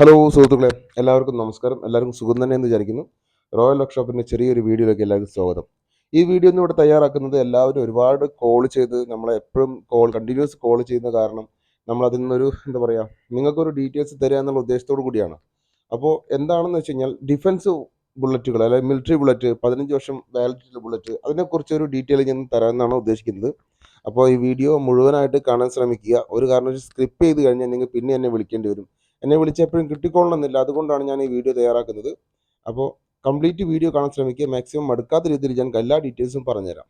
Hello സുഹൃത്തുക്കളെ എല്ലാവർക്കും നമസ്കാരം. എല്ലാവർക്കും സുഖം തന്നെ എന്ന് വിചാരിക്കുന്നു. റോയൽ വർക്ക്ഷോപ്പിന്റെ ചെറിയൊരു വീഡിയോയിലേക്ക് എല്ലാവർക്കും സ്വാഗതം. ഈ വീഡിയോ ഒന്നും ഇവിടെ തയ്യാറാക്കുന്നത് എല്ലാവരും ഒരുപാട് കോൾ ചെയ്ത് നമ്മളെ എപ്പോഴും കോൾ കണ്ടിന്യൂസ് കോൾ ചെയ്യുന്ന കാരണം നമ്മൾ നിന്നൊരു എന്താ പറയുക നിങ്ങൾക്കൊരു ഡീറ്റെയിൽസ് തരിക എന്നുള്ള ഉദ്ദേശത്തോടു കൂടിയാണ്. അപ്പോൾ എന്താണെന്ന് വെച്ച് കഴിഞ്ഞാൽ ഡിഫൻസ് ബുള്ളറ്റുകൾ അല്ലെങ്കിൽ മിലിറ്ററി ബുള്ളറ്റ് പതിനഞ്ച് വർഷം വാലിഡിറ്റി ബുള്ളറ്റ് അതിനെക്കുറിച്ച് ഒരു ഡീറ്റെയിൽ ഞാൻ തരാമെന്നാണ് ഉദ്ദേശിക്കുന്നത്. അപ്പോൾ ഈ വീഡിയോ മുഴുവനായിട്ട് കാണാൻ ശ്രമിക്കുക. ഒരു കാരണം സ്ക്രിപ്പ് ചെയ്ത് കഴിഞ്ഞാൽ നിങ്ങൾ പിന്നെ എന്നെ വിളിക്കേണ്ടി വരും. എന്നെ വിളിച്ചപ്പോഴും കിട്ടിക്കൊള്ളണമെന്നില്ല. അതുകൊണ്ടാണ് ഞാൻ ഈ വീഡിയോ തയ്യാറാക്കുന്നത്. അപ്പോൾ കംപ്ലീറ്റ് വീഡിയോ കാണാൻ ശ്രമിക്കുക. മാക്സിമം മടുക്കാത്ത രീതിയിൽ ഞാൻ എല്ലാ ഡീറ്റെയിൽസും പറഞ്ഞുതരാം.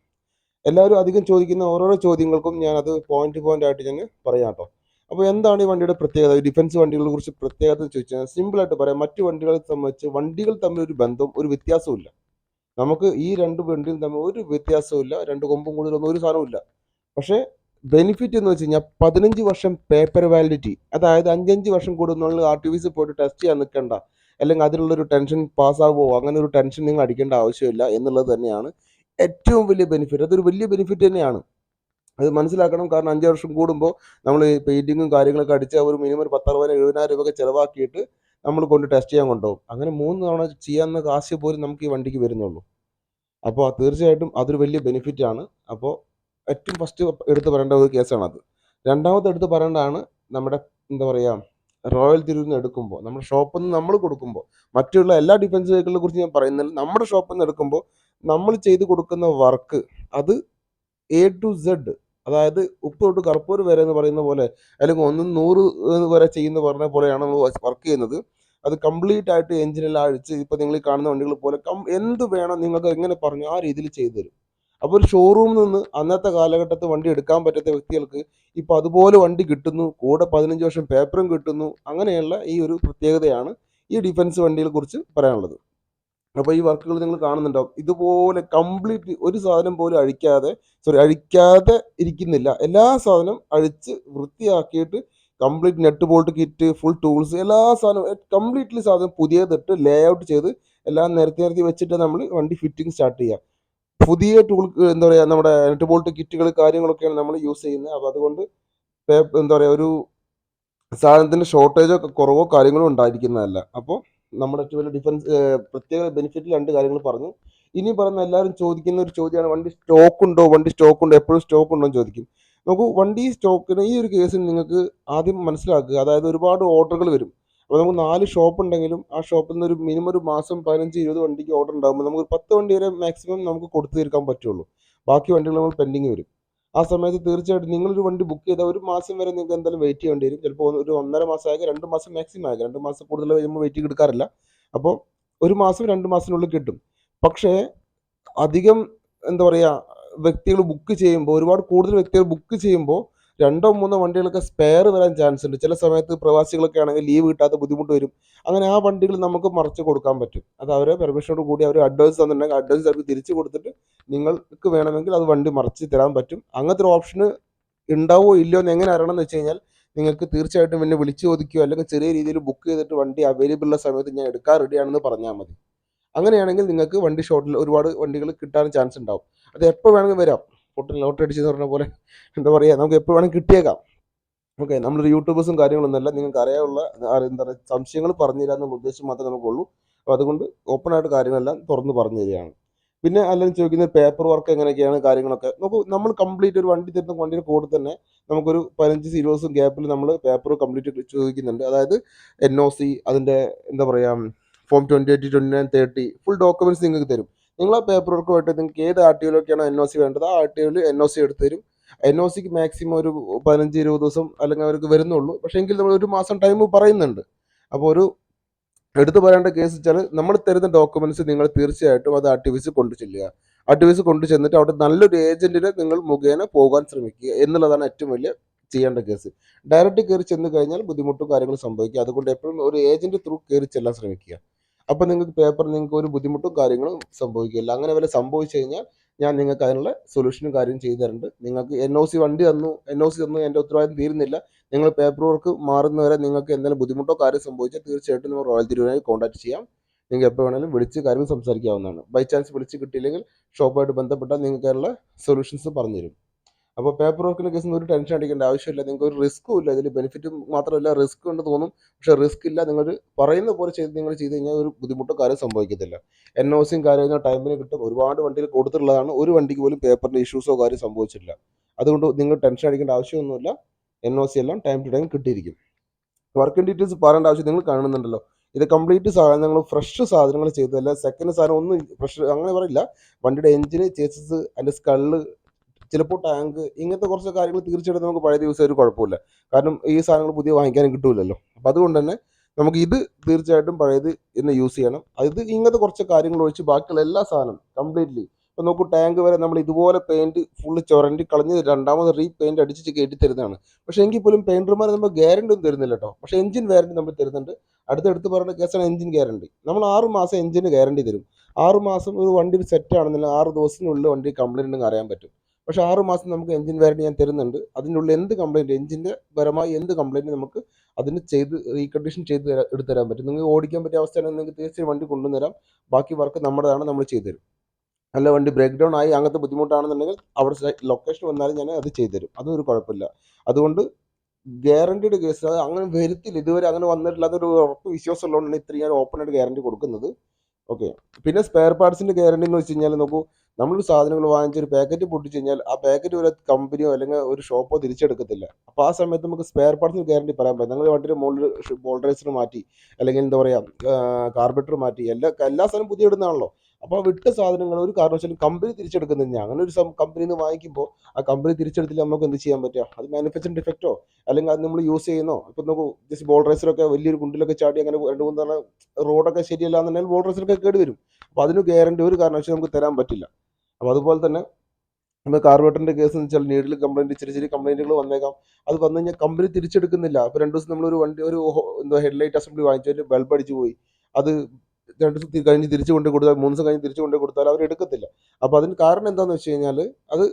എല്ലാവരും അധികം ചോദിക്കുന്ന ഓരോരോ ചോദ്യങ്ങൾക്കും ഞാൻ അത് പോയിന്റ് പോയിന്റ് ആയിട്ട് ഞാൻ പറയാം കേട്ടോ. അപ്പോൾ എന്താണ് ഈ വണ്ടിയുടെ പ്രത്യേകത? ഡിഫൻസ് വണ്ടികളെ കുറിച്ച് പ്രത്യേകത ചോദിച്ചാൽ സിമ്പിളായിട്ട് പറയാം. മറ്റു വണ്ടികളെ സംബന്ധിച്ച് വണ്ടികൾ തമ്മിൽ ഒരു ബന്ധവും ഒരു വ്യത്യാസവും നമുക്ക് ഈ രണ്ട് വണ്ടിയും തമ്മിൽ ഒരു വ്യത്യാസവും രണ്ട് കൊമ്പും കൂടുതലൊന്നും ഒരു സാധനവും പക്ഷേ ബെനിഫിറ്റ് എന്ന് വെച്ച് കഴിഞ്ഞാൽ പതിനഞ്ച് വർഷം പേപ്പർ വാലിഡിറ്റി അതായത് അഞ്ചഞ്ച് വർഷം കൂടുന്നുള്ള ആർ ടി വിസ് പോയിട്ട് ടെസ്റ്റ് ചെയ്യാൻ നിൽക്കണ്ട അല്ലെങ്കിൽ അതിനുള്ളൊരു ടെൻഷൻ പാസ്സാകുമോ അങ്ങനെ ഒരു ടെൻഷൻ നിങ്ങൾ അടിക്കേണ്ട ആവശ്യമില്ല എന്നുള്ളത് തന്നെയാണ് ഏറ്റവും വലിയ ബെനിഫിറ്റ് അതൊരു വലിയ ബെനിഫിറ്റ് തന്നെയാണ്. അത് മനസ്സിലാക്കണം. കാരണം അഞ്ച് വർഷം കൂടുമ്പോൾ നമ്മൾ പെയിന്റിങ്ങും കാര്യങ്ങളൊക്കെ അടിച്ച് ഒരു മിനിമം ഒരു പത്തറുപതിനായിരം എഴുപതിനായിരം രൂപയൊക്കെ ചിലവാക്കിയിട്ട് നമ്മൾ കൊണ്ട് ടെസ്റ്റ് ചെയ്യാൻ കൊണ്ടുപോകും. അങ്ങനെ മൂന്ന് തവണ ചെയ്യാവുന്ന കാശ് പോലും നമുക്ക് ഈ വണ്ടിക്ക് വരുന്നുള്ളൂ. അപ്പോൾ തീർച്ചയായിട്ടും അതൊരു വലിയ ബെനിഫിറ്റ് ആണ്. അപ്പോൾ ഏറ്റവും ഫസ്റ്റ് എടുത്ത് പറയേണ്ട ഒരു കേസാണ് അത് രണ്ടാമത് എടുത്ത് പറയേണ്ടതാണ് നമ്മുടെ എന്താ പറയുക റോയൽ തിരിവിൽ നിന്ന് എടുക്കുമ്പോൾ നമ്മുടെ ഷോപ്പിൽ നിന്ന് നമ്മൾ കൊടുക്കുമ്പോൾ മറ്റുള്ള എല്ലാ ഡിഫൻസ് വെഹിക്കിളിനെ കുറിച്ച് ഞാൻ പറയുന്നില്ല നമ്മുടെ ഷോപ്പിൽ നിന്ന് എടുക്കുമ്പോൾ നമ്മൾ ചെയ്ത് കൊടുക്കുന്ന വർക്ക് അത് എ ടു സെഡ് അതായത് ഉപ്പ് തൊട്ട് കറുപ്പൂർ വരെ എന്ന് പറയുന്ന പോലെ അല്ലെങ്കിൽ ഒന്നും നൂറ് വരെ ചെയ്യുന്ന പറഞ്ഞ പോലെയാണ് നമ്മൾ വർക്ക് ചെയ്യുന്നത്. അത് കംപ്ലീറ്റ് ആയിട്ട് എഞ്ചിനെല്ലാം അഴിച്ച് ഇപ്പോൾ നിങ്ങൾ കാണുന്ന വണ്ടികൾ പോലെ കം എന്ത് വേണം നിങ്ങൾക്ക് എങ്ങനെ പറഞ്ഞു ആ രീതിയിൽ ചെയ്തു തരും. അപ്പോൾ ഒരു ഷോറൂമിൽ നിന്ന് അന്നത്തെ കാലഘട്ടത്തിൽ വണ്ടി എടുക്കാൻ പറ്റാത്ത വ്യക്തികൾക്ക് ഇപ്പോൾ അതുപോലെ വണ്ടി കിട്ടുന്നു കൂടെ പതിനഞ്ച് വർഷം പേപ്പറും കിട്ടുന്നു അങ്ങനെയുള്ള ഈ ഒരു പ്രത്യേകതയാണ് ഈ ഡിഫൻസ് വണ്ടികളെ കുറിച്ച് പറയാനുള്ളത്. അപ്പോൾ ഈ വർക്കുകൾ നിങ്ങൾ കാണുന്നുണ്ടാവും. ഇതുപോലെ കംപ്ലീറ്റ് ഒരു സാധനം പോലും അഴിക്കാതെ സോറി അഴിക്കാതെ ഇരിക്കുന്നില്ല. എല്ലാ സാധനം അഴിച്ച് വൃത്തിയാക്കിയിട്ട് complete net bolt kit full tools എല്ലാ സാധനവും കംപ്ലീറ്റ്ലി സാധനം പുതിയതിട്ട് ലേ ഔട്ട് ചെയ്ത് എല്ലാം നിരത്തി നിരത്തി വെച്ചിട്ട് നമ്മൾ വണ്ടി ഫിറ്റിംഗ് സ്റ്റാർട്ട് ചെയ്യുക പുതിയ ടൂൾ എന്താ പറയുക നമ്മുടെ നെറ്റ് ബോൾട്ട് കിറ്റുകൾ കാര്യങ്ങളൊക്കെയാണ് നമ്മൾ യൂസ് ചെയ്യുന്നത് അപ്പോൾ അതുകൊണ്ട് എന്താ പറയുക ഒരു സാധനത്തിന്റെ ഷോർട്ടേജോ കുറവോ കാര്യങ്ങളോ ഉണ്ടായിരിക്കുന്നതല്ല. അപ്പോൾ നമ്മുടെ ഏറ്റവും വലിയ ഡിഫൻസ് പ്രത്യേക ബെനിഫിറ്റ് രണ്ട് കാര്യങ്ങൾ പറഞ്ഞു. ഇനി പറയുന്ന എല്ലാവരും ചോദിക്കുന്ന ഒരു ചോദ്യമാണ് വണ്ടി സ്റ്റോക്ക് ഉണ്ടോ? വണ്ടി സ്റ്റോക്ക് ഉണ്ടോ? എപ്പോഴും സ്റ്റോക്ക് ഉണ്ടോ? എന്ന് ചോദിക്കും. നോക്കൂ വണ്ടി സ്റ്റോക്കിന് ഈ ഒരു കേസിൽ നിങ്ങൾക്ക് ആദ്യം മനസ്സിലാക്കുക അതായത് ഒരുപാട് ഓർഡറുകൾ വരും. അപ്പോൾ നമുക്ക് നാല് ഷോപ്പ് ഉണ്ടെങ്കിലും ആ ഷോപ്പിൽ നിന്ന് ഒരു മിനിമം ഒരു മാസം പതിനഞ്ച് ഇരുപത് വണ്ടിക്ക് ഓർഡർ ഉണ്ടാകുമ്പോൾ നമുക്ക് പത്ത് വണ്ടി വരെ മാക്സിമം നമുക്ക് കൊടുത്തു തീർക്കാൻ പറ്റുള്ളൂ. ബാക്കി വണ്ടികൾ നമ്മൾ പെൻഡിങ് വരും. ആ സമയത്ത് തീർച്ചയായിട്ടും നിങ്ങളൊരു വണ്ടി ബുക്ക് ചെയ്താൽ ഒരു മാസം വരെ നിങ്ങൾക്ക് എന്തായാലും വെയിറ്റ് ചെയ്യേണ്ടി വരും. ചിലപ്പോൾ ഒരു ഒന്നര മാസം രണ്ട് മാസം മാക്സിമം ആയിരിക്കും രണ്ട് മാസം കൂടുതൽ നമ്മൾ വെയിറ്റ് എടുക്കാറില്ല അപ്പോൾ ഒരു മാസം രണ്ട് മാസത്തിനുള്ളിൽ കിട്ടും. പക്ഷേ അധികം എന്താ പറയുക വ്യക്തികൾ ബുക്ക് ചെയ്യുമ്പോൾ ഒരുപാട് കൂടുതൽ വ്യക്തികൾ ബുക്ക് ചെയ്യുമ്പോൾ രണ്ടോ മൂന്നോ വണ്ടികളൊക്കെ സ്പെയർ വരാൻ ചാൻസ് ഉണ്ട്. ചില സമയത്ത് പ്രവാസികളൊക്കെ ആണെങ്കിൽ ലീവ് കിട്ടാത്ത ബുദ്ധിമുട്ട് വരും. അങ്ങനെ ആ വണ്ടികൾ നമുക്ക് മറിച്ച് കൊടുക്കാൻ പറ്റും. അത് അവരെ പെർമിഷനോട് കൂടി അവർ അഡ്വാൻസ് തന്നിട്ടുണ്ടെങ്കിൽ അഡ്വാൻസ് അവർക്ക് തിരിച്ചു കൊടുത്തിട്ട് നിങ്ങൾക്ക് വേണമെങ്കിൽ അത് വണ്ടി മറിച്ച് തരാൻ പറ്റും. അങ്ങനത്തെ ഒരു ഓപ്ഷന് ഉണ്ടാവോ ഇല്ലയോ എന്ന് എങ്ങനെ അറിയണം എന്ന് വെച്ച് കഴിഞ്ഞാൽ നിങ്ങൾക്ക് തീർച്ചയായിട്ടും എന്നെ വിളിച്ചു ചോദിക്കുകയോ അല്ലെങ്കിൽ ചെറിയ രീതിയിൽ ബുക്ക് ചെയ്തിട്ട് വണ്ടി അവൈലബിൾ ഉള്ള സമയത്ത് ഞാൻ എടുക്കാൻ റെഡിയാണെന്ന് പറഞ്ഞാൽ മതി. അങ്ങനെയാണെങ്കിൽ നിങ്ങൾക്ക് വണ്ടി ഷോട്ടിൽ ഒരുപാട് വണ്ടികൾ കിട്ടാൻ ചാൻസ് ഉണ്ടാവും. അത് എപ്പോൾ വേണമെങ്കിൽ വരാം. പൊട്ടിൽ ലോട്ടറി അടിച്ചെന്ന് പറഞ്ഞ പോലെ എന്താ പറയുക നമുക്ക് എപ്പോൾ വേണമെങ്കിൽ കിട്ടിയേക്കാം. ഓക്കെ നമ്മളൊരു യൂട്യൂബേഴ്സും കാര്യങ്ങളൊന്നുമല്ല നിങ്ങൾക്ക് അറിയാനുള്ള എന്താ പറയുക സംശയങ്ങൾ പറഞ്ഞു തരാം എന്നുള്ള ഉദ്ദേശം മാത്രമേ നമുക്കുള്ളൂ. അപ്പോൾ അതുകൊണ്ട് ഓപ്പൺ ആയിട്ട് കാര്യങ്ങളെല്ലാം തുറന്ന് പറഞ്ഞു തരികയാണ്. പിന്നെ അല്ലെങ്കിൽ ചോദിക്കുന്ന പേപ്പർ വർക്ക് എങ്ങനെയൊക്കെയാണ് കാര്യങ്ങളൊക്കെ. നോക്കൂ നമ്മൾ കംപ്ലീറ്റ് ഒരു വണ്ടി തരുന്ന വണ്ടിയുടെ കൂടെ തന്നെ നമുക്കൊരു പതിനഞ്ച് ഇരുപത് ഗ്യാപ്പിൽ നമ്മൾ പേപ്പർ കംപ്ലീറ്റ് ചോദിക്കുന്നുണ്ട്. അതായത് എൻ ഒ സി അതിന്റെ എന്താ പറയുക form twenty eight twenty nine thirty full documents നിങ്ങൾക്ക് തരും. നിങ്ങൾ ആ പേപ്പർ വർക്കുമായിട്ട് നിങ്ങൾക്ക് ഏത് ആർ ടി ഒയിലൊക്കെയാണോ എൻ ഒ സി വേണ്ടത് ആ ആർ ടി ഒയിൽ എൻ ഒ സി എടുത്തു തരും. എൻ ഒ സിക്ക് മാക്സിമം ഒരു പതിനഞ്ച് ഇരുപത് ദിവസം അല്ലെങ്കിൽ അവർക്ക് വരുന്നുള്ളൂ. പക്ഷേ എങ്കിൽ നമ്മൾ ഒരു മാസം ടൈം പറയുന്നുണ്ട്. അപ്പോൾ ഒരു എടുത്തു പറയേണ്ട കേസ് വെച്ചാൽ നമ്മൾ തരുന്ന ഡോക്യുമെന്റ്സ് നിങ്ങൾ തീർച്ചയായിട്ടും അത് ആർ ടി ഓഫീസിൽ കൊണ്ടു ചെല്ലുക. ആർ ടി വിസ് കൊണ്ടു ചെന്നിട്ട് അവിടെ നല്ലൊരു ഏജന്റിനെ നിങ്ങൾ മുഖേന പോകാൻ ശ്രമിക്കുക എന്നുള്ളതാണ് ഏറ്റവും വലിയ ചെയ്യേണ്ട കേസ് ഡയറക്റ്റ് കയറി ചെന്ന് കഴിഞ്ഞാൽ ബുദ്ധിമുട്ടും കാര്യങ്ങളും സംഭവിക്കുക. അതുകൊണ്ട് എപ്പോഴും ഒരു ഏജന്റ് ത്രൂ കയറി ചെല്ലാൻ ശ്രമിക്കുക. അപ്പോൾ നിങ്ങൾക്ക് പേപ്പറിൽ നിങ്ങൾക്ക് ഒരു ബുദ്ധിമുട്ടും കാര്യങ്ങളും സംഭവിക്കില്ല. അങ്ങനെ വല്ല സംഭവിച്ചു കഴിഞ്ഞാൽ ഞാൻ നിങ്ങൾക്ക് അതിനുള്ള സൊല്യൂഷനും കാര്യം ചെയ്തു തരുന്നുണ്ട് നിങ്ങൾക്ക് എൻ ഒ സി വണ്ടി തന്നു എൻ ഒ സി തന്നു എന്റെ ഉത്തരവാദിത്തം തീരുന്നില്ല. നിങ്ങൾ പേപ്പർ വർക്ക് മാറുന്നവരെ നിങ്ങൾക്ക് എന്തെങ്കിലും ബുദ്ധിമുട്ടോ കാര്യം സംഭവിച്ചാൽ തീർച്ചയായിട്ടും നിങ്ങൾ റോയൽ തിരുവനായി കോൺടാക്ട് ചെയ്യാം. നിങ്ങൾക്ക് എപ്പോൾ വേണമെങ്കിലും വിളിച്ച് കാര്യം സംസാരിക്കാവുന്നതാണ്. ബൈ ചാൻസ് വിളിച്ച് കിട്ടിയില്ലെങ്കിൽ ഷോപ്പായിട്ട് ബന്ധപ്പെട്ടാൽ നിങ്ങൾക്ക് അതിനുള്ള സൊല്യൂഷൻസ് പറഞ്ഞു തരും അപ്പോൾ പേപ്പർ വർക്കിന്റെ കേസിൽ ഒരു ടെൻഷൻ അടിക്കേണ്ട ആവശ്യമില്ല. നിങ്ങൾക്ക് ഒരു റിസ്ക്കും ഇല്ല. ഇതിൽ ബെനിഫിറ്റും മാത്രമല്ല റിസ്ക് ഉണ്ട് തോന്നും. പക്ഷേ റിസ്ക് ഇല്ല. നിങ്ങൾ പറയുന്ന പോലെ ചെയ്ത് നിങ്ങൾ ചെയ്ത് കഴിഞ്ഞാൽ ഒരു ബുദ്ധിമുട്ടോ കാര്യം സംഭവിക്കത്തില്ല. എൻ ഒ സിയും കാര്യം ടൈമിന് കിട്ടും. ഒരുപാട് വണ്ടിയിൽ കൊടുത്തിട്ടുള്ളതാണ്. ഒരു വണ്ടിക്ക് പോലും പേപ്പറിന്റെ ഇഷ്യൂസോ കാര്യം സംഭവിച്ചിട്ടില്ല. അതുകൊണ്ട് നിങ്ങൾ ടെൻഷൻ അടിക്കേണ്ട ആവശ്യമൊന്നുമില്ല. എൻ ഒ സി എല്ലാം ടൈം ടു ടൈം കിട്ടിയിരിക്കും. വർക്കിംഗ് ഡീറ്റെയിൽസ് പറയേണ്ട ആവശ്യം നിങ്ങൾ കാണുന്നുണ്ടല്ലോ. ഇത് കംപ്ലീറ്റ് സാധനങ്ങൾ ഫ്രഷ് സാധനങ്ങൾ ചെയ്തതല്ല. സെക്കൻഡ് സാധനം ഒന്നും ഫ്രഷ് അങ്ങനെ പറയില്ല. വണ്ടിയുടെ എഞ്ചിന് ചേസസ് അതിന്റെ സ്കള്ള് ചിലപ്പോൾ ടാങ്ക് ഇങ്ങനത്തെ കുറച്ച് കാര്യങ്ങൾ തീർച്ചയായിട്ടും നമുക്ക് പഴയ ദിവസം ഒരു കുഴപ്പമില്ല. കാരണം ഈ സാധനങ്ങൾ പുതിയ വാങ്ങിക്കാനും കിട്ടൂലല്ലോ. അപ്പം അതുകൊണ്ട് തന്നെ നമുക്ക് ഇത് തീർച്ചയായിട്ടും പഴയത് തന്നെ യൂസ് ചെയ്യണം. അത് ഇങ്ങനത്തെ കുറച്ച് കാര്യങ്ങൾ ഒഴിച്ച് ബാക്കിയുള്ള എല്ലാ സാധനം കംപ്ലീറ്റ്ലി ഇപ്പം നോക്കൂ ടാങ്ക് വരെ നമ്മൾ ഇതുപോലെ പെയിന്റ് ഫുള്ള് ചുരണ്ടി കളഞ്ഞ് രണ്ടാമത് റീ പെയിന്റ് അടിച്ച് കയറ്റി തരുന്നതാണ്. പക്ഷേ എങ്കിൽ പോലും പെയിന്റർമാർ നമ്മൾ ഗ്യാരണ്ടി ഒന്നും തരുന്നില്ല കേട്ടോ പക്ഷേ എഞ്ചിൻ വാറണ്ടി നമ്മൾ തരുന്നുണ്ട്. അടുത്തടുത്ത് പറയുന്ന കേസാണ് എഞ്ചിൻ ഗ്യാരണ്ടി നമ്മൾ ആറ് മാസം എഞ്ചിന് ഗ്യാരണ്ടി തരും. ആറ് മാസം ഒരു വണ്ടി സെറ്റ് ആണെന്നില്ല ആറ് ദിവസത്തിനുള്ളിൽ വണ്ടി കംപ്ലൈന്റ് അറിയാൻ പറ്റും. പക്ഷേ ആറ് മാസം നമുക്ക് എഞ്ചിൻ വാറണ്ടി ഞാൻ തരുന്നുണ്ട്. അതിനുള്ളിൽ എന്ത് കംപ്ലൈന്റ് എഞ്ചിന്റെ പരമായി എന്ത് കംപ്ലൈന്റ് നമുക്ക് അതിന് ചെയ്ത് റീകണ്ടീഷൻ ചെയ്ത് തരാൻ എടുത്തു തരാൻ പറ്റും. നിങ്ങൾക്ക് ഓടിക്കാൻ പറ്റിയ അവസ്ഥയാണെങ്കിൽ നിങ്ങൾക്ക് തീർച്ചയായും വണ്ടി കൊണ്ടുവന്നരാം ബാക്കി വർക്ക് നമ്മുടേതാണ് നമ്മൾ ചെയ്തു തരും അല്ല വണ്ടി ബ്രേക്ക് ഡൗൺ ആയി അങ്ങനത്തെ ബുദ്ധിമുട്ടാണെന്നുണ്ടെങ്കിൽ അവിടെ ലൊക്കേഷൻ വന്നാലും ഞാൻ അത് ചെയ്തു തരും അതൊരു കുഴപ്പമില്ല. അതുകൊണ്ട് ഗ്യാരണ്ടീഡ് കേസ് അത് അങ്ങനെ വരുത്തില്ല. ഇതുവരെ അങ്ങനെ വന്നിട്ടില്ല അതൊരു ഉറപ്പ് വിശ്വാസം ഉള്ളതുകൊണ്ടാണ് ഇത്രയും ഞാൻ ഓപ്പൺ ആയിട്ട് ഗ്യാരണ്ടി കൊടുക്കുന്നത്. ഓക്കെ പിന്നെ സ്പെയർ പാർട്സിന്റെ ഗ്യാരണ്ടി എന്ന് വെച്ച് കഴിഞ്ഞാൽ നോക്കൂ നമ്മളൊരു സാധനങ്ങൾ വാങ്ങിച്ച് ഒരു പാക്കറ്റ് പൊട്ടിച്ച് കഴിഞ്ഞാൽ ആ പാക്കറ്റ് ഒരു കമ്പനിയോ അല്ലെങ്കിൽ ഒരു ഷോപ്പോ തിരിച്ചെടുക്കത്തില്ല. അപ്പോൾ ആ സമയത്ത് നമുക്ക് സ്പെയർ പാർട്സിന് ഗ്യാരണ്ടി പറയാൻ പറ്റും നിങ്ങൾ വണ്ടിയുടെ മുകളിൽ ബോൾഡറൈസർ മാറ്റി അല്ലെങ്കിൽ എന്താ പറയുക കാർബറേറ്റർ മാറ്റി എല്ലാ എല്ലാ സാധനവും പുതിയ ഇടുന്നതാണല്ലോ. അപ്പോൾ വിട്ട സാധനങ്ങൾ ഒരു കാരണവശാലും കമ്പനി തിരിച്ചെടുക്കുന്നില്ല. അങ്ങനെ ഒരു കമ്പനിയിൽ നിന്ന് വാങ്ങിക്കുമ്പോൾ ആ കമ്പനി തിരിച്ചെടുത്തില്ല നമുക്ക് എന്ത് ചെയ്യാൻ പറ്റുക? അത് മാനുഫാക്ചറിങ് ഡിഫക്റ്റോ അല്ലെങ്കിൽ അത് നമ്മൾ യൂസ് ചെയ്യുന്നോ? ഇപ്പം നമുക്ക് ജസ്റ്റ് ബോൾഡറൈസറൊക്കെ വലിയൊരു കുണ്ടിലൊക്കെ ചാടി അങ്ങനെ രണ്ട് മൂന്ന് തവണ റോഡൊക്കെ ശരിയല്ല എന്നുണ്ടെങ്കിൽ ബോൾഡറൈസറൊക്കെ കേട് വരും അപ്പോൾ അതിന് ഗ്യാരണ്ടി ഒരു കാരണവശാലും നമുക്ക് തരാൻ പറ്റില്ല. അപ്പോൾ അതുപോലെ തന്നെ നമ്മൾ കാർബോട്ടറിന്റെ കേസ് എന്ന് വെച്ചാൽ നീഡിൽ കംപ്ലൈന്റ് ചെറിയ ചെറിയ കംപ്ലൈന്റുകൾ വന്നേക്കാം. അത് വന്നു കഴിഞ്ഞാൽ കമ്പനി തിരിച്ചെടുക്കുന്നില്ല. അപ്പോൾ രണ്ട് ദിവസം നമ്മളൊരു വണ്ടി ഒരു എന്തോ ഹെഡ്ലൈറ്റ് അസംബ്ലി വാങ്ങിച്ചു ബൾബ് അടിച്ചു പോയി. അത് രണ്ട് ദിവസം കഴിഞ്ഞ് തിരിച്ചു കൊണ്ട് കൊടുത്താൽ മൂന്ന് ദിവസം കഴിഞ്ഞ് തിരിച്ചു കൊണ്ട് കൊടുത്താൽ അവർ എടുക്കത്തില്ല. അപ്പോൾ അതിന് കാരണം എന്താണെന്ന് വെച്ച് കഴിഞ്ഞാൽ അത്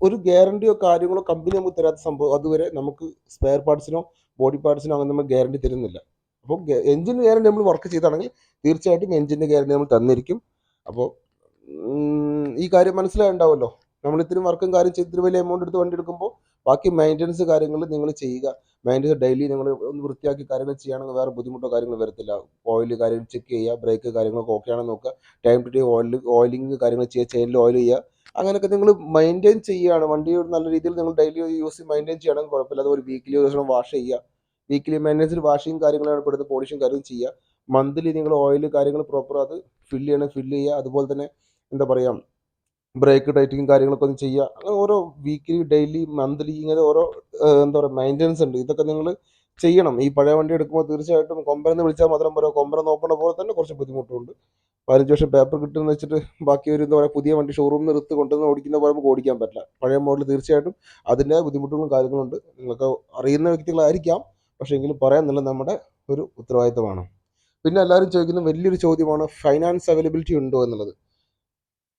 ഒരു ഗ്യാരണ്ടിയോ കാര്യങ്ങളോ കമ്പനി നമുക്ക് തരാത്ത സംഭവം അതുവരെ നമുക്ക് സ്പെയർ പാർട്സിനോ ബോഡി പാർട്സിനോ അങ്ങനെ നമ്മൾ ഗ്യാരണ്ടി തരുന്നില്ല. അപ്പോൾ എഞ്ചിൻ ഗ്യാരണ്ടി നമ്മൾ വർക്ക് ചെയ്താണെങ്കിൽ തീർച്ചയായിട്ടും എഞ്ചിന്റെ ഗ്യാരണ്ടി നമ്മൾ തന്നിരിക്കും. അപ്പോൾ ഈ കാര്യം മനസ്സിലായിട്ടുണ്ടാവുമല്ലോ നമ്മൾ ഇത്തിരി വർക്കും കാര്യം ചെയ്ത് ഇത്തിരി വലിയ എമൗണ്ട് എടുത്ത് വണ്ടി എടുക്കുമ്പോൾ ബാക്കി മെയിന്റനൻസ് കാര്യങ്ങൾ നിങ്ങൾ ചെയ്യുക. മെയിന്റനൻസ് ഡെയിലി നിങ്ങൾ ഒന്ന് വൃത്തിയാക്കി കാര്യങ്ങൾ ചെയ്യുകയാണെങ്കിൽ വേറെ ബുദ്ധിമുട്ടോ കാര്യങ്ങൾ വരത്തില്ല. ഓയിൽ കാര്യങ്ങൾ ചെക്ക് ചെയ്യുക ബ്രേക്ക് കാര്യങ്ങളൊക്കെ ഓക്കെ ആണെന്ന് നോക്കുക. Time to time oil oiling കാര്യങ്ങൾ ചെയ്യുക ചെയിനിൽ ഓയിൽ ചെയ്യുക. അങ്ങനെയൊക്കെ നിങ്ങൾ മെയിന്റെയിൻ ചെയ്യുകയാണ്. വണ്ടി നല്ല രീതിയിൽ നിങ്ങൾ ഡെയിലി യൂസ് മെയിന്റെയിൻ ചെയ്യണമെങ്കിൽ കുഴപ്പമില്ല. അതുപോലെ വീക്കിലി ഒരു ദിവസം വാഷ് ചെയ്യുക. വീക്കിലി മെയിന്റെനൻസിൽ വാഷിങ് കാര്യങ്ങളാണ് പെടുന്നത് പോളിഷും കാര്യങ്ങളും ചെയ്യുക. മന്ത്ലി നിങ്ങൾ ഓയിൽ കാര്യങ്ങൾ പ്രോപ്പർ അത് ഫില്ല് ചെയ്യണം ഫില്ല് ചെയ്യുക. അതുപോലെ തന്നെ എന്താ പറയുക ബ്രേക്ക് ടൈറ്റിങ് കാര്യങ്ങളൊക്കെ ഒന്ന് ചെയ്യുക. അങ്ങനെ ഓരോ വീക്കിലി ഡെയിലി മന്ത്ലി ഇങ്ങനെ ഓരോ എന്താ പറയുക മെയിന്റനൻസ് ഉണ്ട്. ഇതൊക്കെ നിങ്ങൾ ചെയ്യണം. ഈ പഴയ വണ്ടി എടുക്കുമ്പോൾ തീർച്ചയായിട്ടും കൊമ്പരെന്ന് വിളിച്ചാൽ മാത്രം പോരാ. കൊമ്പര നോക്കണ പോലെ തന്നെ കുറച്ച് ബുദ്ധിമുട്ടുണ്ട്. പതിനഞ്ച് വർഷം പേപ്പർ കിട്ടുമെന്ന് വെച്ചിട്ട് ബാക്കി ഒരു എന്താ പറയുക പുതിയ വണ്ടി ഷോറൂമിൽ എടുത്ത് കൊണ്ടുവന്ന് ഓടിക്കുന്ന പോലെ നമുക്ക് ഓടിക്കാൻ പറ്റില്ല. പഴയ മോഡൽ തീർച്ചയായിട്ടും അതിന്റെ ബുദ്ധിമുട്ടുകളും കാര്യങ്ങളുണ്ട്. നിങ്ങൾക്ക് അറിയുന്ന വ്യക്തികളായിരിക്കാം. പക്ഷേ എങ്കിലും പറയാനുള്ള നമ്മുടെ ഒരു ഉത്തരവാദിത്തമാണ്. പിന്നെ എല്ലാവരും ചോദിക്കുന്ന വലിയൊരു ചോദ്യമാണ് ഫൈനാൻസ് അവൈലബിലിറ്റി ഉണ്ടോ എന്നുള്ളത്.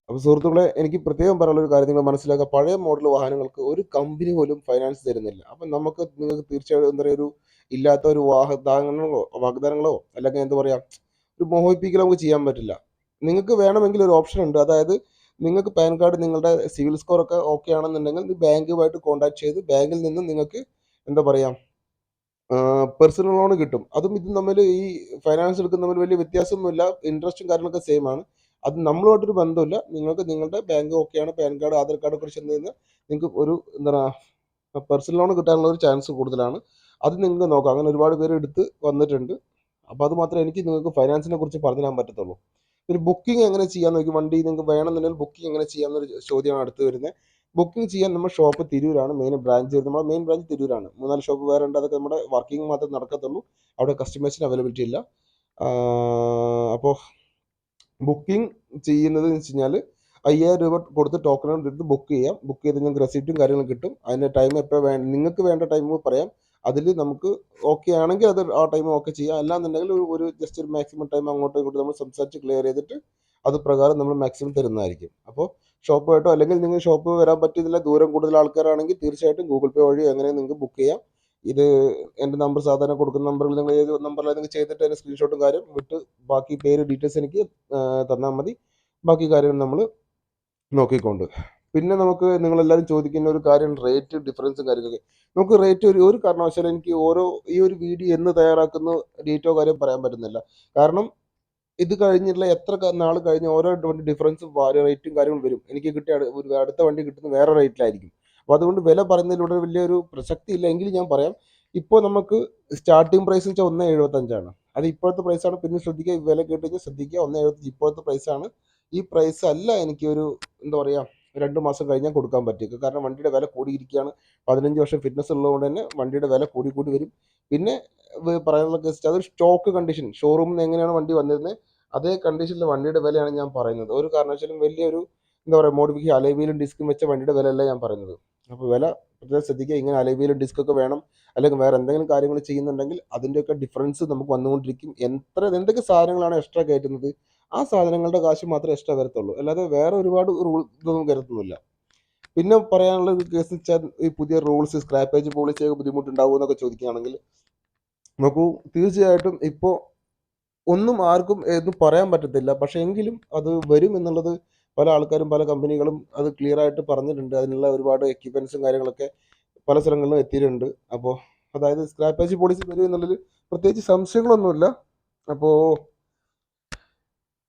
അപ്പോൾ സുഹൃത്തുക്കളെ എനിക്ക് പ്രത്യേകം പറയാനുള്ള ഒരു കാര്യം നിങ്ങൾ മനസ്സിലാക്കുക. പഴയ മോഡൽ വാഹനങ്ങൾക്ക് ഒരു കമ്പനി പോലും ഫൈനാൻസ് തരുന്നില്ല. അപ്പം നമുക്ക് നിങ്ങൾക്ക് തീർച്ചയായും എന്താ പറയുക ഒരു ഇല്ലാത്ത ഒരു വാഗ്ദാനങ്ങളോ വാഗ്ദാനങ്ങളോ അല്ലെങ്കിൽ എന്താ പറയുക ഒരു മോഹിപ്പിക്കലോ നമുക്ക് ചെയ്യാൻ പറ്റില്ല. നിങ്ങൾക്ക് വേണമെങ്കിൽ ഒരു ഓപ്ഷൻ ഉണ്ട്. അതായത് നിങ്ങൾക്ക് പാൻ കാർഡ് നിങ്ങളുടെ സിവിൽ സ്കോർ ഒക്കെ ഓക്കെ ആണെന്നുണ്ടെങ്കിൽ ബാങ്കുമായിട്ട് കോൺടാക്ട് ചെയ്ത് ബാങ്കിൽ നിന്ന് നിങ്ങൾക്ക് എന്താ പറയുക പേഴ്സണൽ ലോൺ കിട്ടും. അതും ഇതും തമ്മിൽ ഈ ഫൈനാൻസ് എടുക്കുന്ന തമ്മിൽ വലിയ വ്യത്യാസമൊന്നുമില്ല. ഇൻട്രസ്റ്റും കാര്യങ്ങളൊക്കെ സെയിം ആണ്. അത് നമ്മളുമായിട്ടൊരു ബന്ധമില്ല നിങ്ങൾക്ക് നിങ്ങളുടെ ബാങ്ക് ഓക്കെയാണ് പാൻ കാർഡ് ആധാർ കാർഡ് ഒക്കെ ചെന്ന് കഴിഞ്ഞാൽ നിങ്ങൾക്ക് ഒരു എന്താ പേഴ്സണൽ ലോൺ കിട്ടാനുള്ള ഒരു ചാൻസ് കൂടുതലാണ്. അത് നിങ്ങൾക്ക് നോക്കാം. അങ്ങനെ ഒരുപാട് പേര് എടുത്ത് വന്നിട്ടുണ്ട്. അപ്പോൾ അത് മാത്രമേ എനിക്ക് നിങ്ങൾക്ക് ഫൈനാൻസിനെ കുറിച്ച് പറഞ്ഞു തരാൻ പറ്റത്തുള്ളൂ. ഒരു ബുക്കിംഗ് എങ്ങനെ ചെയ്യാൻ നോക്കി വണ്ടി നിങ്ങൾക്ക് വേണമെന്നുണ്ടെങ്കിൽ ബുക്കിംഗ് എങ്ങനെ ചെയ്യാമെന്നൊരു ചോദ്യമാണ് അടുത്ത് വരുന്നത്. ബുക്കിംഗ് ചെയ്യാൻ നമ്മുടെ ഷോപ്പ് തിരൂരാണ് മെയിൻ ബ്രാഞ്ച് നമ്മുടെ മെയിൻ ബ്രാഞ്ച് തിരൂരാണ്. മൂന്നാൽ ഷോപ്പ് വേറെ ഉണ്ട്. അതൊക്കെ നമ്മുടെ വർക്കിംഗ് മാത്രമേ നടക്കത്തുള്ളൂ. അവിടെ കസ്റ്റമേഴ്സിന് അവൈലബിലിറ്റി ഇല്ല. അപ്പോൾ ബുക്കിംഗ് ചെയ്യുന്നത് എന്ന് വെച്ച് കഴിഞ്ഞാൽ അയ്യായിരം രൂപ കൊടുത്ത് ടോക്കൺ എടുത്ത് ബുക്ക് ചെയ്യാം. ബുക്ക് ചെയ്ത് നിങ്ങൾക്ക് റെസിപ്റ്റും കാര്യങ്ങളും കിട്ടും. അതിന്റെ ടൈം എപ്പോൾ വേണ്ട നിങ്ങൾക്ക് വേണ്ട ടൈം പറയാം. അതിൽ നമുക്ക് ഓക്കെ ആണെങ്കിൽ അത് ആ ടൈം ഓക്കെ ചെയ്യാം. അല്ലാന്നുണ്ടെങ്കിൽ ഒരു ജസ്റ്റ് ഒരു മാക്സിമം ടൈം അങ്ങോട്ടും ഇങ്ങോട്ടും നമ്മൾ സംസാരിച്ച് ക്ലിയർ ചെയ്തിട്ട് അത് പ്രകാരം നമ്മൾ മാക്സിമം തരുന്നതായിരിക്കും. അപ്പോൾ ഷോപ്പുമായിട്ടോ അല്ലെങ്കിൽ നിങ്ങൾ ഷോപ്പ് വരാൻ പറ്റുന്നില്ല ദൂരം കൂടുതൽ ആൾക്കാരാണെങ്കിൽ തീർച്ചയായിട്ടും ഗൂഗിൾ പേ വഴിയോ അങ്ങനെ നിങ്ങൾക്ക് ബുക്ക് ചെയ്യാം. ഇത് എന്റെ നമ്പർ സാധാരണ കൊടുക്കുന്ന നമ്പറിൽ നിങ്ങൾ ഏത് നമ്പറിൽ നിങ്ങൾ ചെയ്തിട്ട് അതിന്റെ സ്ക്രീൻഷോട്ടും കാര്യം വിട്ട് ബാക്കി പേര് ഡീറ്റെയിൽസ് എനിക്ക് തന്നാൽ മതി. ബാക്കി കാര്യങ്ങൾ നമ്മൾ നോക്കിക്കൊണ്ട്. പിന്നെ നമുക്ക് നിങ്ങളെല്ലാവരും ചോദിക്കുന്ന ഒരു കാര്യം റേറ്റ് ഡിഫറൻസും കാര്യങ്ങളൊക്കെ. നമുക്ക് റേറ്റ് ഒരു ഒരു കാരണവശാലും എനിക്ക് ഓരോ ഈ ഒരു വീഡിയോ എന്ന് തയ്യാറാക്കുന്ന ഡേറ്റോ കാര്യം പറയാൻ പറ്റുന്നില്ല. കാരണം ഇത് കഴിഞ്ഞിട്ടുള്ള എത്ര നാൾ കഴിഞ്ഞ് ഓരോ വണ്ടി ഡിഫറൻസും റേറ്റും കാര്യങ്ങളും വരും. എനിക്ക് കിട്ടിയ ഒരു അടുത്ത വണ്ടി കിട്ടുന്ന വേറെ റേറ്റിലായിരിക്കും അപ്പോൾ അതുകൊണ്ട് വില പറയുന്നതിലൂടെ വലിയൊരു പ്രസക്തി ഇല്ല. എങ്കിലും ഞാൻ പറയാം ഇപ്പോൾ നമുക്ക് സ്റ്റാർട്ടിംഗ് പ്രൈസ് വെച്ചാൽ ഒന്ന് എഴുപത്തഞ്ചാണ്. അത് ഇപ്പോഴത്തെ പ്രൈസാണ് പിന്നെ ശ്രദ്ധിക്കുക വില കേട്ട് കഴിഞ്ഞാൽ ശ്രദ്ധിക്കുക. ഒന്ന് എഴുപത്തഞ്ച് ഇപ്പോഴത്തെ പ്രൈസാണ് ഈ പ്രൈസ് അല്ല എനിക്ക് ഒരു എന്താ പറയുക രണ്ട് മാസം കഴിഞ്ഞാൽ കൊടുക്കാൻ പറ്റുക കാരണം വണ്ടിയുടെ വില കൂടിയിരിക്കുകയാണ്. പതിനഞ്ച് വർഷം ഫിറ്റ്നസ് ഉള്ളതുകൊണ്ട് തന്നെ വണ്ടിയുടെ വില കൂടി കൂടി വരും. പിന്നെ പറയാനുള്ള കേസ് അതൊരു സ്റ്റോക്ക് കണ്ടീഷൻ ഷോറൂമിൽ നിന്ന് എങ്ങനെയാണ് വണ്ടി വന്നിരുന്നത് അതേ കണ്ടീഷനിലെ വണ്ടിയുടെ വിലയാണ് ഞാൻ പറയുന്നത്. ഒരു കാരണവശാലും വലിയൊരു എന്താ പറയുക മോഡിഫിക്കേഷൻ അലൈവിയിലും ഡിസ്കും വെച്ച വണ്ടിയുടെ വിലയല്ല ഞാൻ പറയുന്നത്. അപ്പോൾ വില പ്രത്യേകം ശ്രദ്ധിക്കുക. ഇങ്ങനെ അലവിയിലും ഡിസ്ക് ഒക്കെ വേണം അല്ലെങ്കിൽ വേറെ എന്തെങ്കിലും കാര്യങ്ങൾ ചെയ്യുന്നുണ്ടെങ്കിൽ അതിന്റെയൊക്കെ ഡിഫറൻസ് നമുക്ക് വന്നുകൊണ്ടിരിക്കും. എത്ര എന്തൊക്കെ സാധനങ്ങളാണ് എക്സ്ട്രാ കയറ്റുന്നത്? ആ സാധനങ്ങളുടെ കാശ് മാത്രമേ എക്സ്ട്രാ വരത്തുള്ളൂ. അല്ലാതെ വേറെ ഒരുപാട് റൂൾ ഇതൊന്നും കരുതുന്നില്ല. പിന്നെ പറയാനുള്ള കേസ് വെച്ചാൽ ഈ പുതിയ റൂൾസ് സ്ക്രാപ്പേജ് പോളിസിയൊക്കെ ബുദ്ധിമുട്ടുണ്ടാവും എന്നൊക്കെ ചോദിക്കുകയാണെങ്കിൽ നോക്കൂ തീർച്ചയായിട്ടും ഇപ്പോൾ ഒന്നും ആർക്കും ഇത് പറയാൻ പറ്റത്തില്ല. പക്ഷേ എങ്കിലും അത് വരും എന്നുള്ളത് പല ആൾക്കാരും പല കമ്പനികളും അത് ക്ലിയർ ആയിട്ട് പറഞ്ഞിട്ടുണ്ട്. അതിനുള്ള ഒരുപാട് എക്യുപ്മെൻസും കാര്യങ്ങളൊക്കെ പല സ്ഥലങ്ങളിലും എത്തിയിട്ടുണ്ട്. അപ്പോൾ അതായത് സ്ക്രാപ്പേജ് പോളിസി വരും എന്നുള്ളതിൽ പ്രത്യേകിച്ച് സംശയങ്ങളൊന്നുമില്ല. അപ്പോൾ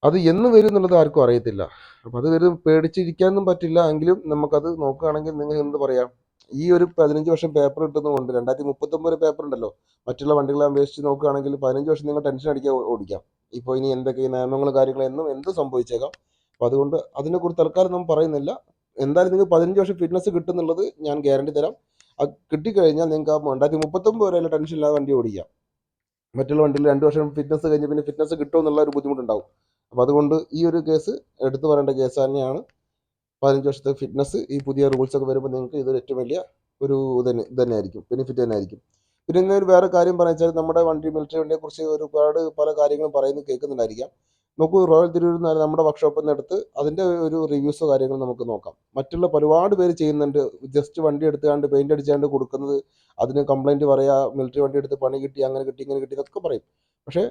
അത് എന്ന് വരും എന്നുള്ളത് ആർക്കും അറിയത്തില്ല. അപ്പോൾ അത് വരും പേടിച്ചിരിക്കാനൊന്നും പറ്റില്ല. എങ്കിലും നമുക്കത് നോക്കുകയാണെങ്കിൽ നിങ്ങൾ എന്ത് പറയാം? ഈ ഒരു പതിനഞ്ച് വർഷം പേപ്പർ കിട്ടുന്നതുകൊണ്ട് രണ്ടായിരത്തി മുപ്പത്തൊമ്പത് പേപ്പർ ഉണ്ടല്ലോ. മറ്റുള്ള വണ്ടികളെ അപേക്ഷിച്ച് നോക്കുകയാണെങ്കിൽ പതിനഞ്ച് വർഷം നിങ്ങൾ ടെൻഷൻ അടിക്കാൻ ഓടിക്കാം. ഇപ്പോൾ ഇനി എന്തൊക്കെ നിയമങ്ങളും കാര്യങ്ങളും എന്നും എന്ത് സംഭവിച്ചേക്കാം? അപ്പോൾ അതുകൊണ്ട് അതിനെക്കുറിച്ച് തൽക്കാലം നമ്മൾ പറയുന്നില്ല. എന്തായാലും നിങ്ങൾക്ക് പതിനഞ്ച് വർഷം ഫിറ്റ്നസ് കിട്ടുന്നുള്ളത് ഞാൻ ഗ്യാരണ്ടി തരാം. അത് കിട്ടിക്കഴിഞ്ഞാൽ നിങ്ങൾക്ക് ആ രണ്ടായിരത്തി മുപ്പത്തൊമ്പത് വരെ ടെൻഷൻ ഇല്ലാതെ വണ്ടി ഓടിക്കാം. മറ്റുള്ള വണ്ടിയിൽ രണ്ട് വർഷം ഫിറ്റ്നസ് കഴിഞ്ഞ് പിന്നെ ഫിറ്റ്നസ് കിട്ടുമോ എന്നുള്ള ഒരു ബുദ്ധിമുട്ടുണ്ടാവും. അപ്പോൾ അതുകൊണ്ട് ഈ ഒരു കേസ് എടുത്തു പറയേണ്ട കേസ് തന്നെയാണ്. പതിനഞ്ച് വർഷത്തെ ഫിറ്റ്നസ് ഈ പുതിയ റൂൾസ് ഒക്കെ വരുമ്പോൾ നിങ്ങൾക്ക് ഇതൊരു ഏറ്റവും വലിയ ഒരു തന്നെ തന്നെയായിരിക്കും ബെനിഫിറ്റ് തന്നെയായിരിക്കും. പിന്നെ ഇന്നൊരു വേറെ കാര്യം പറഞ്ഞു വെച്ചാൽ നമ്മുടെ വണ്ടി മിലിറ്ററി വണ്ടിയെ കുറിച്ച് ഒരുപാട് പല കാര്യങ്ങളും പറയുന്നത് കേൾക്കുന്നുണ്ടായിരിക്കാം. നോക്കൂ റോയൽ തിരൂരിൽ നിന്ന് നമ്മുടെ വർക്ക്ഷോപ്പിൽ നിന്ന് എടുത്ത് അതിന്റെ ഒരു റിവ്യൂസോ കാര്യങ്ങൾ നമുക്ക് നോക്കാം. മറ്റുള്ള ഒരുപാട് പേര് ചെയ്യുന്നുണ്ട്. ജസ്റ്റ് വണ്ടി എടുത്തുകൊണ്ട് പെയിന്റ് അടിച്ചാണ്ട് കൊടുക്കുന്നത് അതിന് കംപ്ലൈന്റ് പറയാ മിലിറ്ററി വണ്ടി എടുത്ത് പണി കിട്ടി അങ്ങനെ കിട്ടി ഇങ്ങനെ കിട്ടി എന്നൊക്കെ പറയും. പക്ഷേ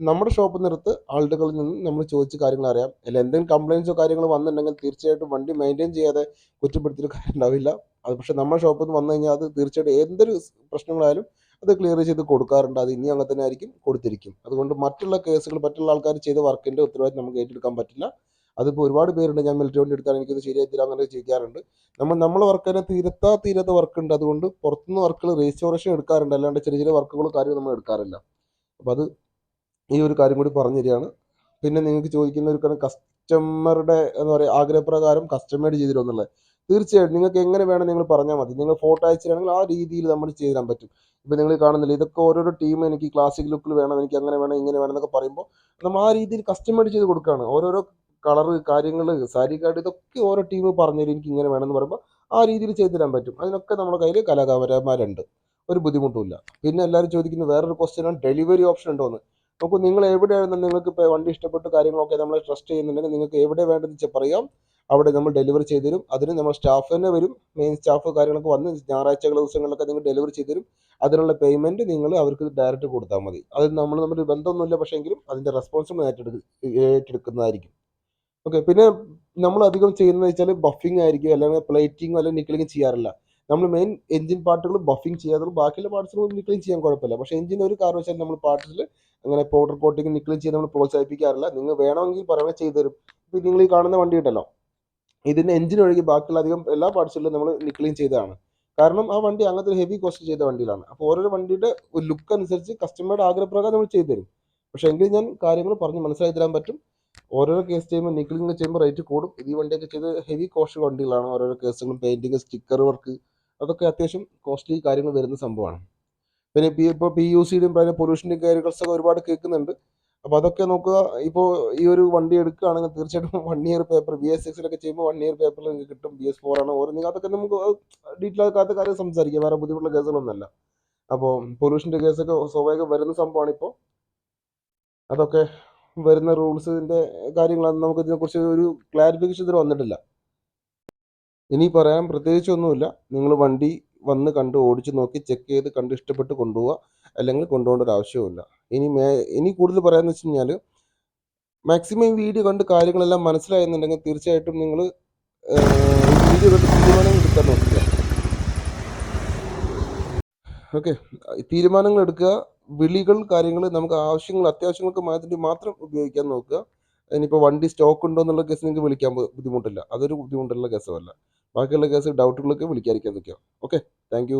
നമ്മുടെ ഷോപ്പിൽ നിന്നെടുത്ത് ആളുകളിൽ നിന്ന് നമ്മൾ ചോദിച്ച് കാര്യങ്ങൾ അറിയാം. അല്ല എന്തെങ്കിലും കംപ്ലയിൻസോ കാര്യങ്ങളോ വന്നിട്ടുണ്ടെങ്കിൽ തീർച്ചയായിട്ടും വണ്ടി മെയിന്റെയിൻ ചെയ്യാതെ കുറ്റപ്പെടുത്തിയിട്ട് കാര്യം ഉണ്ടാവില്ല. അത് പക്ഷേ നമ്മുടെ ഷോപ്പിൽ നിന്ന് വന്നു കഴിഞ്ഞാൽ അത് തീർച്ചയായിട്ടും എന്തൊരു പ്രശ്നങ്ങളായാലും അത് ക്ലിയർ ചെയ്ത് കൊടുക്കാറുണ്ട്. അത് ഇനി അങ്ങനെ തന്നെ ആയിരിക്കും കൊടുത്തിരിക്കും. അതുകൊണ്ട് മറ്റുള്ള കേസുകൾ മറ്റുള്ള ആൾക്കാർ ചെയ്ത വർക്കിന്റെ ഉത്തരവാദിത്തം നമുക്ക് ഏറ്റെടുക്കാൻ പറ്റില്ല. അതിപ്പോൾ ഒരുപാട് പേരുണ്ട്. ഞാൻ മിലിറ്ററി വണ്ടി എടുത്താൽ എനിക്കത് ശരിയായി തരാം അങ്ങനെ ചോദിക്കാറുണ്ട്. നമ്മൾ നമ്മളെ വർക്ക് തന്നെ തീരത്താ തീരാത്ത വർക്ക് ഉണ്ട്. അതുകൊണ്ട് പുറത്തുനിന്ന് വർക്കുകൾ രജിസ്ട്രേഷൻ എടുക്കാറുണ്ട്. അല്ലാണ്ട് ചെറിയ ചെറിയ വർക്കുകളും കാര്യവും നമ്മൾ എടുക്കാറില്ല. അപ്പോൾ അത് ഈ ഒരു കാര്യം കൂടി പറഞ്ഞു തരികയാണ്. പിന്നെ നിങ്ങൾക്ക് ചോദിക്കുന്ന ഒരു കാര്യം കസ്റ്റമറുടെ എന്താ പറയുക ആഗ്രഹപ്രകാരം കസ്റ്റമേഡ് ചെയ്തു തരുമെന്നുള്ളത് തീർച്ചയായിട്ടും നിങ്ങൾക്ക് എങ്ങനെ വേണം നിങ്ങൾ പറഞ്ഞാൽ മതി. നിങ്ങൾ ഫോട്ടോ അയച്ചു ആ രീതിയിൽ നമ്മൾ ചെയ്തു തരാൻ പറ്റും. ഇപ്പം നിങ്ങൾ കാണുന്നില്ല ഇതൊക്കെ ഓരോരോ ടീം എനിക്ക് ക്ലാസിക് ലുക്കിൽ വേണം എനിക്ക് അങ്ങനെ വേണം ഇങ്ങനെ വേണം എന്നൊക്കെ പറയുമ്പോൾ നമ്മൾ ആ രീതിയിൽ കസ്റ്റമൈഡ് ചെയ്ത് കൊടുക്കുകയാണ്. ഓരോരോ കളറ് കാര്യങ്ങൾ സാരി കാർഡ് ഇതൊക്കെ ഓരോ ടീം പറഞ്ഞു എനിക്ക് ഇങ്ങനെ വേണമെന്ന് പറയുമ്പോൾ ആ രീതിയിൽ ചെയ്തു തരാൻ പറ്റും. അതിനൊക്കെ നമ്മുടെ കയ്യിൽ കലാകാരന്മാരുണ്ട്. ഒരു ബുദ്ധിമുട്ടുമില്ല പിന്നെ എല്ലാവരും ചോദിക്കുന്ന വേറൊരു ക്വസ്റ്റ്യനാണ് ഡെലിവറി ഓപ്ഷൻ ഉണ്ടോ എന്ന്. നോക്കൂ നിങ്ങൾ എവിടെയാണ് നിങ്ങൾക്ക് ഇപ്പോൾ വണ്ടി ഇഷ്ടപ്പെട്ട കാര്യങ്ങളൊക്കെ നമ്മളെ ട്രസ്റ്റ് ചെയ്യുന്നുണ്ടെങ്കിൽ നിങ്ങൾക്ക് എവിടെ വേണ്ടതെന്ന് വെച്ചാൽ പറയാം. അവിടെ നമ്മൾ ഡെലിവറി ചെയ്തു തരും. അതിന് നമ്മൾ സ്റ്റാഫ് തന്നെ വരും. മെയിൻ സ്റ്റാഫ് കാര്യങ്ങളൊക്കെ വന്ന് ഞായറാഴ്ചകൾ ദിവസങ്ങളിലൊക്കെ നിങ്ങൾ ഡെലിവറി ചെയ്തു തരും. അതിനുള്ള പേയ്മെന്റ് നിങ്ങൾ അവർക്ക് ഡയറക്റ്റ് കൊടുത്താൽ മതി. അത് നമ്മൾ തമ്മിൽ ബന്ധമൊന്നുമില്ല. പക്ഷേ എങ്കിലും അതിന്റെ റെസ്പോൺസിബിൾ ഏറ്റെടുക്ക ഏറ്റെടുക്കുന്നതായിരിക്കും. ഓക്കെ പിന്നെ നമ്മൾ അധികം ചെയ്യുന്നത് വെച്ചാൽ ബഫിംഗ് ആയിരിക്കും. അല്ലെങ്കിൽ പ്ലേറ്റിംഗ് അല്ലെങ്കിൽ നിക്കിളിംഗ് ചെയ്യാറില്ല. നമ്മൾ മെയിൻ എഞ്ചിൻ പാർട്ടുകൾ ബഫിംഗ് ചെയ്യാതുള്ളൂ ബാക്കിയുള്ള പാർട്സുകൾ നിക്കിളിംഗ് ചെയ്യാൻ കുഴപ്പമില്ല. പക്ഷേ എഞ്ചിൻ ഒരു കാരണവശാലും നമ്മൾ പാർട്സിൽ അങ്ങനെ പൗഡർ കോട്ടിങ് നിക്കിളിംഗ് ചെയ്ത് നമ്മൾ പ്രോത്സാഹിപ്പിക്കാറില്ല. നിങ്ങൾ വേണമെങ്കിൽ പറയുന്നത് ചെയ്തു തരും. നിങ്ങൾ ഈ കാണുന്ന വണ്ടി ഉണ്ടല്ലോ? ഇതിന്റെ എഞ്ചിൻ ഒഴികെ ബാക്കിയുള്ള അധികം എല്ലാ പാർട്സുകളിലും നമ്മൾ നിക്കിളിങ് ചെയ്തതാണ്. കാരണം ആ വണ്ടി അങ്ങനത്തെ ഒരു ഹെവി കോസ്റ്റ് ചെയ്ത വണ്ടിയിലാണ്. അപ്പോൾ ഓരോ വണ്ടിയുടെ ഒരു ലുക്ക് അനുസരിച്ച് കസ്റ്റമറുടെ ആഗ്രഹപ്രകാരം നമ്മൾ ചെയ്തു തരും. പക്ഷേ എങ്കിൽ ഞാൻ കാര്യങ്ങൾ പറഞ്ഞ് മനസ്സിലാക്കി തരാൻ പറ്റും. ഓരോരോ കേസ് ചെയ്യുമ്പോൾ നിക്കിളിങ് ചെയ്യുമ്പോൾ റേറ്റ് കൂടും. ഇത് ഈ വണ്ടിയൊക്കെ ചെയ്ത് ഹെവി കോസ്റ്റ് വണ്ടികളാണ്. ഓരോരോ കേസുകളും പെയിന്റിങ് സ്റ്റിക്കർ വർക്ക് അതൊക്കെ അത്യാവശ്യം കോസ്റ്റ്ലി കാര്യങ്ങൾ വരുന്ന സംഭവമാണ്. പിന്നെ ഇപ്പോൾ പി യു സിയുടെയും പിന്നെ പൊല്യൂഷന്റെയും കാര്യങ്ങളൊക്കെ ഒരുപാട് കേൾക്കുന്നുണ്ട്. അപ്പോൾ അതൊക്കെ നോക്കുക. ഇപ്പോൾ ഈ ഒരു വണ്ടി എടുക്കുകയാണെങ്കിൽ തീർച്ചയായിട്ടും one year paper B S സിക്സിലൊക്കെ ചെയ്യുമ്പോൾ വൺ ഇയർ പേപ്പറിൽ നിങ്ങൾക്ക് കിട്ടും. ബി എസ് ഫോർ ആണ്. ഓരോ നിങ്ങൾ അതൊക്കെ നമുക്ക് ഡീറ്റെയിൽ ആക്കാത്ത കാര്യം സംസാരിക്കാം. വേറെ ബുദ്ധിമുട്ടുള്ള കേസുകളൊന്നുമല്ല. അപ്പോൾ പൊല്യൂഷന്റെ കേസൊക്കെ സ്വാഭാവികം വരുന്ന സംഭവമാണ് ഇപ്പോൾ അതൊക്കെ വരുന്ന റൂൾസിന്റെ കാര്യങ്ങളാണ്. നമുക്ക് ഇതിനെക്കുറിച്ച് ഒരു ക്ലാരിഫിക്കേഷൻ ഇതുവരെ വന്നിട്ടില്ല. ഇനി പറയാൻ പ്രത്യേകിച്ചൊന്നുമില്ല നിങ്ങൾ വണ്ടി വന്ന് കണ്ട് ഓടിച്ച് നോക്കി ചെക്ക് ചെയ്ത് കണ്ട് ഇഷ്ടപ്പെട്ട് കൊണ്ടുപോവുക അല്ലെങ്കിൽ കൊണ്ടുപോകേണ്ട ഒരു ആവശ്യവുമില്ല. ഇനി മേ ഇനി കൂടുതൽ പറയാമെന്ന് വെച്ച് കഴിഞ്ഞാൽ മാക്സിമം വീഡിയോ കണ്ട് കാര്യങ്ങളെല്ലാം മനസ്സിലായെന്നുണ്ടെങ്കിൽ തീർച്ചയായിട്ടും നിങ്ങൾ വീഡിയോ കണ്ട് തീരുമാനങ്ങൾ എടുക്കാൻ നോക്കുക. ഓക്കെ തീരുമാനങ്ങൾ എടുക്കുക. വിളികൾ കാര്യങ്ങൾ നമുക്ക് ആവശ്യങ്ങൾ അത്യാവശ്യങ്ങൾക്ക് മാറ്റി മാത്രം ഉപയോഗിക്കാൻ നോക്കുക. ഇനിയിപ്പോൾ വണ്ടി സ്റ്റോക്ക് ഉണ്ടോ എന്നുള്ള കേസ് നിങ്ങൾക്ക് വിളിക്കാൻ ബുദ്ധിമുട്ടില്ല. അതൊരു ബുദ്ധിമുട്ടുള്ള കേസുമല്ല ബാക്കിയുള്ള കേസ് ഡൗട്ടുകളൊക്കെ വിളിക്കാതിരിക്കാൻ നിൽക്കുക. Okay thank